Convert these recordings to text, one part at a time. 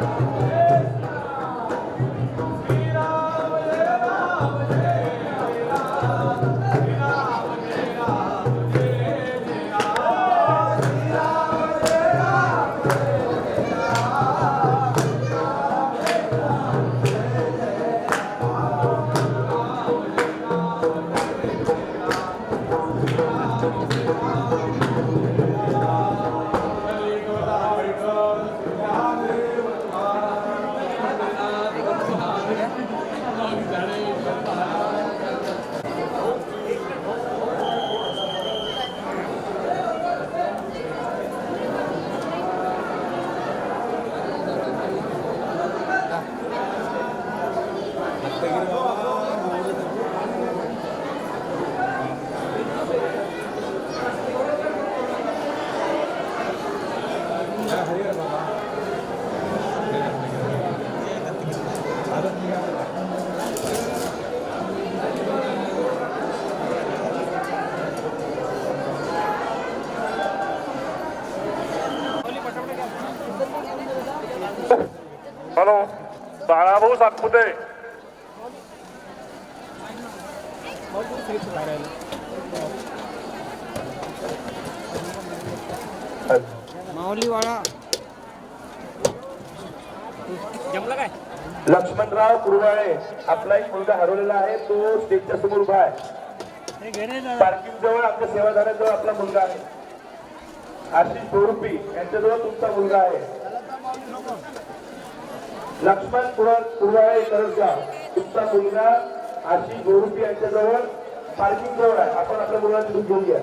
Yes, sir. Hello Balabhau Satpute. Mauliwada Laxmanrao Kurwale आपला एक मुलगा हरवलेला आहे तो स्टेजच्या समोर उभा आहे. पार्किंग जवळ आपल्या सेवाधाराजवळ आपला मुलगा आहे. आशिष बोरुपी यांच्याजवळ तुमचा मुलगा आहे. लक्ष्मण कुरवाळेकरचा तुमचा मुलगा आशिष गोरुपी यांच्याजवळ पार्किंग जवळ आहे. आपण आपल्या मुलांची दूध घेऊन घ्या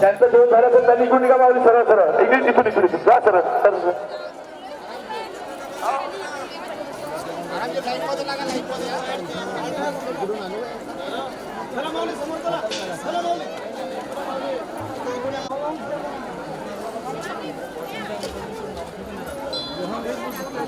त्यांचं दोन झालं तर त्यांनी निघून निघा मागली सरळ. सरळ इकडे तिथून इकडे जा सरळ. सर सर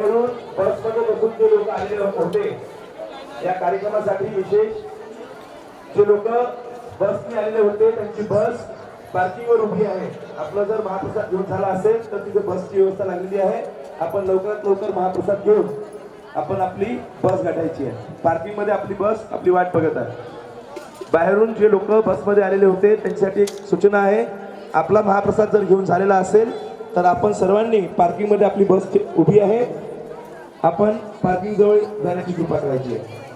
म्हणून बसमध्ये बसून जे लोक आलेले होते या कार्यक्रमासाठी विशेष जे लोक बसने आलेले होते त्यांची बस पार्किंगवर उभी आहे. आपला जर महाप्रसाद घेऊन झाला असेल तर तिथे बसची व्यवस्था लागलेली आहे. आपण लवकरात लवकर महाप्रसाद घेऊन आपण आपली बस गाठायची आहे. पार्किंगमध्ये आपली बस आपली वाट बघत आहे. बाहेरून जे लोक बसमध्ये आलेले होते त्यांच्यासाठी एक सूचना आहे. आपला महाप्रसाद जर घेऊन झालेला असेल तर आपण सर्वांनी पार्किंगमध्ये आपली बस उभी आहे. आपण पार्किंग जवळ जाण्याची कृपा करायची आहे.